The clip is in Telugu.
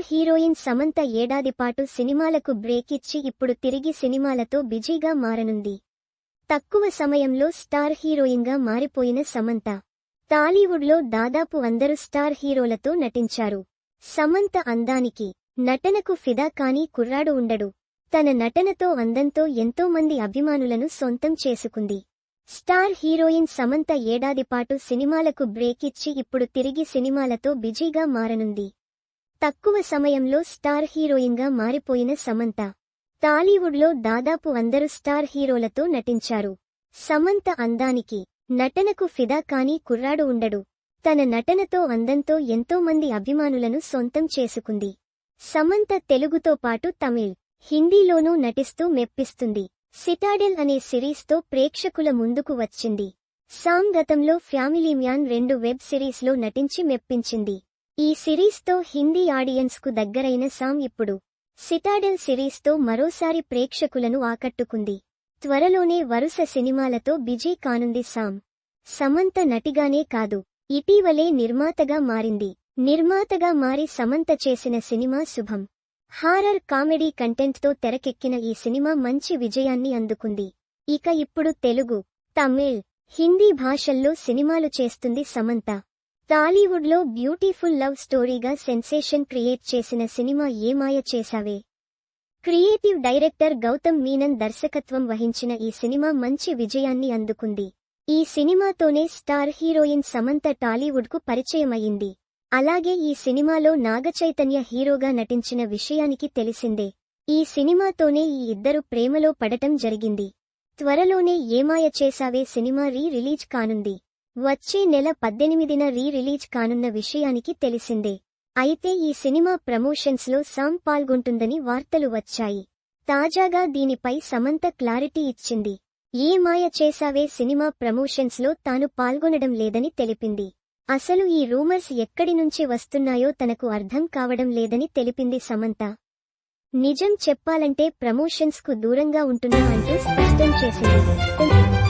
సూపర్ హీరోయిన్ సమంత ఏడాదిపాటు సినిమాలకు బ్రేక్ ఇచ్చి ఇప్పుడు తిరిగి సినిమాలతో బిజీగా మారనుంది. తక్కువ సమయంలో స్టార్ హీరోయిన్గా మారిపోయిన సమంత. టాలీవుడ్లో దాదాపు అందరు స్టార్ హీరోలతో నటించారు. సమంత అందానికి నటనకు ఫిదా కానీ కుర్రాడు ఉండడు. తన నటనతో అందంతో ఎంతోమంది అభిమానులను సొంతం చేసుకుంది. స్టార్ హీరోయిన్ సమంత ఏడాది పాటు సినిమాలకు బ్రేక్ ఇచ్చి ఇప్పుడు తిరిగి సినిమాలతో బిజీగా మారనుంది. తక్కువ సమయంలో స్టార్ హీరోయిన్గా మారిపోయిన సమంత. టాలీవుడ్లో దాదాపు అందరు స్టార్ హీరోలతో నటించారు. సమంత అందానికి నటనకు ఫిదా కాని కుర్రాడు ఉండడు. తన నటనతో అందంతో ఎంతోమంది అభిమానులను సొంతం చేసుకుంది. సమంత తెలుగుతో పాటు తమిళ్ హిందీలోనూ నటిస్తూ మెప్పిస్తుంది. సిటాడెల్ అనే సిరీస్తో ప్రేక్షకుల ముందుకు వచ్చింది. సామ్ గతంలో ఫ్యామిలీ మ్యాన్ రెండు వెబ్ సిరీస్లో నటించి మెప్పించింది. ఈ సిరీస్తో హిందీ ఆడియన్స్కు దగ్గరైన సామ్ ఇప్పుడు సిటాడెల్ సిరీస్తో మరోసారి ప్రేక్షకులను ఆకట్టుకుంది. త్వరలోనే వరుస సినిమాలతో బిజీ కానుంది సామ్. సమంత నటిగానే కాదు ఇటీవలే నిర్మాతగా మారింది. నిర్మాతగా మారి సమంత చేసిన సినిమా శుభం. హారర్ కామెడీ కంటెంట్తో తెరకెక్కిన ఈ సినిమా మంచి విజయాన్ని అందుకుంది. ఇక ఇప్పుడు తెలుగు తమిళ్ హిందీ భాషల్లో సినిమాలు చేస్తుంది సమంత. టాలీవుడ్లో బ్యూటిఫుల్ లవ్ స్టోరీగా సెన్సేషన్ క్రియేట్ చేసిన సినిమా ఏమాయ చేశావే? క్రియేటివ్ డైరెక్టర్ గౌతమ్ మీనన్ దర్శకత్వం వహించిన ఈ సినిమా మంచి విజయాన్ని అందుకుంది. ఈ సినిమాతోనే స్టార్ హీరోయిన్ సమంత టాలీవుడ్కు పరిచయమయ్యింది. అలాగే ఈ సినిమాలో నాగచైతన్య హీరోగా నటించిన విషయానికి తెలిసిందే. ఈ సినిమాతోనే ఈ ఇద్దరు ప్రేమలో పడటం జరిగింది. త్వరలోనే ఏమాయ చేసావే సినిమా రీ రిలీజ్ కానుంది. వచ్చే నెల పద్దెనిమిదిన రీ రిలీజ్ కానున్న విషయానికి తెలిసిందే. అయితే ఈ సినిమా ప్రమోషన్స్లో సామ్ పాల్గొంటుందని వార్తలు వచ్చాయి. తాజాగా దీనిపై సమంత క్లారిటీ ఇచ్చింది. ఏ మాయ చేసావే సినిమా ప్రమోషన్స్లో తాను పాల్గొనడం లేదని తెలిపింది. అసలు ఈ రూమర్స్ ఎక్కడి నుంచి వస్తున్నాయో తనకు అర్థం కావడం లేదని తెలిపింది సమంత. నిజం చెప్పాలంటే ప్రమోషన్స్కు దూరంగా ఉంటున్నా అంటూ స్పష్టం చేసింది.